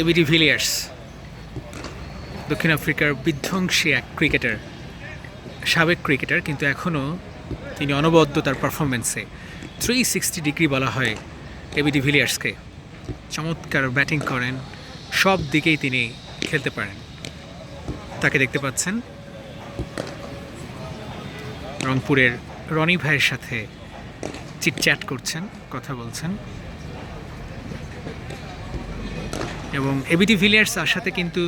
ABD Villiers দক্ষিণ আফ্রিকার বিধ্বংসী এক ক্রিকেটার সাবেক ক্রিকেটার কিন্তু এখনও তিনি অনবদ্য তার পারফরমেন্সে থ্রি সিক্সটি ডিগ্রি বলা হয় এবিডি ভিলিয়ার্সকে চমৎকার ব্যাটিং করেন, সব দিকেই তিনি খেলতে পারেন। তাকে দেখতে পাচ্ছেন রংপুরের রনি ভাইয়ের সাথে চিটচ্যাট করছেন, কথা বলছেন। এবং এবিডি ভিলিয়ার্স আসাতে কিন্তু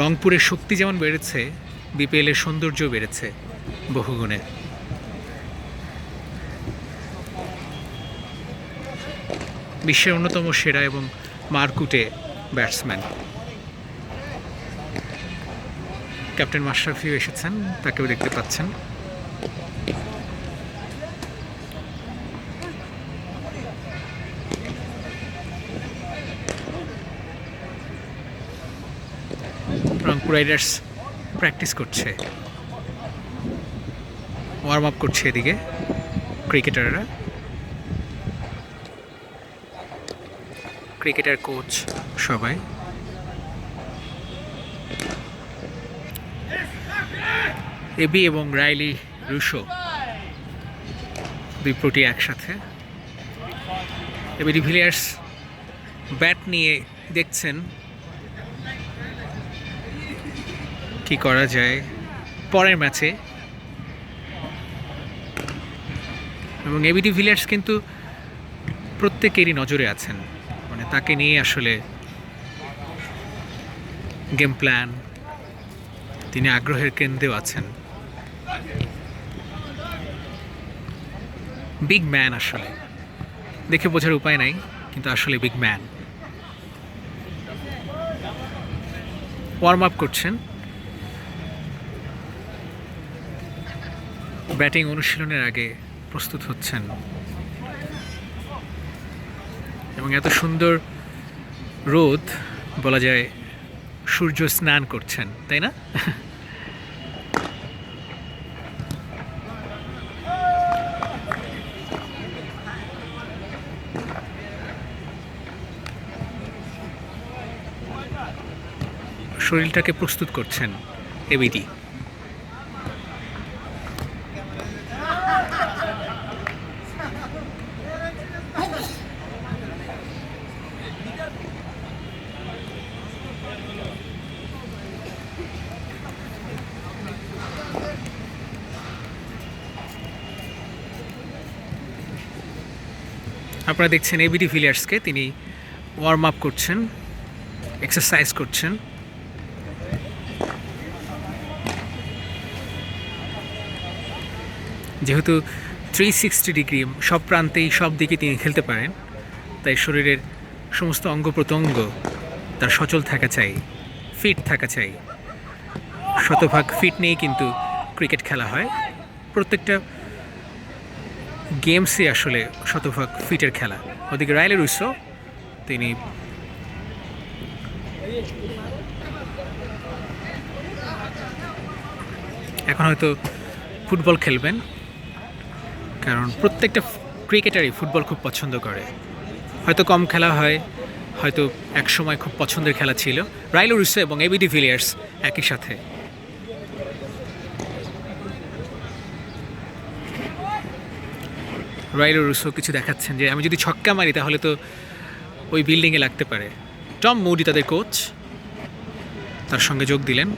রংপুরের শক্তি যেমন বেড়েছে বিপিএলের সৌন্দর্য বেড়েছে বহুগুণে। বিশ্বের অন্যতম সেরা এবং মারকুটে ব্যাটসম্যান। ক্যাপ্টেন মাশরাফিও এসেছেন, তাকেও দেখতে পাচ্ছেন। রংপুর রাইডার্স প্র্যাকটিস করছে। ওয়ার্ম আপ করছে এদিকে ক্রিকেটাররা। ক্রিকেটার, কোচ সবাই। এবি এবং রাইলি রুশো দুই একসাথে। এবি ডিভিলিয়ার্স ব্যাট নিয়ে দেখছেন কি করা যায় পরের ম্যাচে। এবং এবিডি ভিলিয়ার্স কিন্তু প্রত্যেকেরই নজরে আছেন। মানে তাকে নিয়ে আসলে গেম প্ল্যান তিনি আগ্রহের কেন্দ্রেও আছেন। বিগ ম্যান আসলে। দেখে বোঝার উপায় নাই, কিন্তু আসলে বিগ ম্যান ওয়ার্ম আপ করছেন। ব্যাটিং অনুশীলনের আগে প্রস্তুত হচ্ছেন। এবং এত সুন্দর রোদ, বলা যায়, সূর্য স্নান করছেন, তাই না? শরীরটাকে প্রস্তুত করছেন এবিডি। আপনারা দেখছেন এবিডি ভিলিয়ার্সকে তিনি ওয়ার্ম আপ করছেন এক্সারসাইজ করছেন। যেহেতু থ্রি সিক্সটি ডিগ্রি সব প্রান্তেই সব দিকে তিনি খেলতে পারেন, তাই শরীরের সমস্ত অঙ্গ প্রত্যঙ্গ তার সচল থাকা চাই ফিট থাকা চাই। শতভাগ ফিট নিয়েই কিন্তু ক্রিকেট খেলা হয়। প্রত্যেকটা গেমসই আসলে শতভাগ ফিটের খেলা। ওদিকে রায়লে রুইসো, তিনি এখন হয়তো ফুটবল খেলবেন, কারণ প্রত্যেকটা ক্রিকেটারই ফুটবল খুব পছন্দ করে। হয়তো কম খেলা হয়, হয়তো এক সময় খুব পছন্দের খেলা ছিল। রাইলো রুসো এবং এবিডি ভিলিয়ার্স একই সাথে। রাইলো রুসো কিছু দেখাচ্ছেন যে আমি যদি ছক্কা মারি তাহলে তো ওই বিল্ডিংয়ে লাগতে পারে। টম মুডি তাদের কোচ তার সঙ্গে যোগ দিলেন।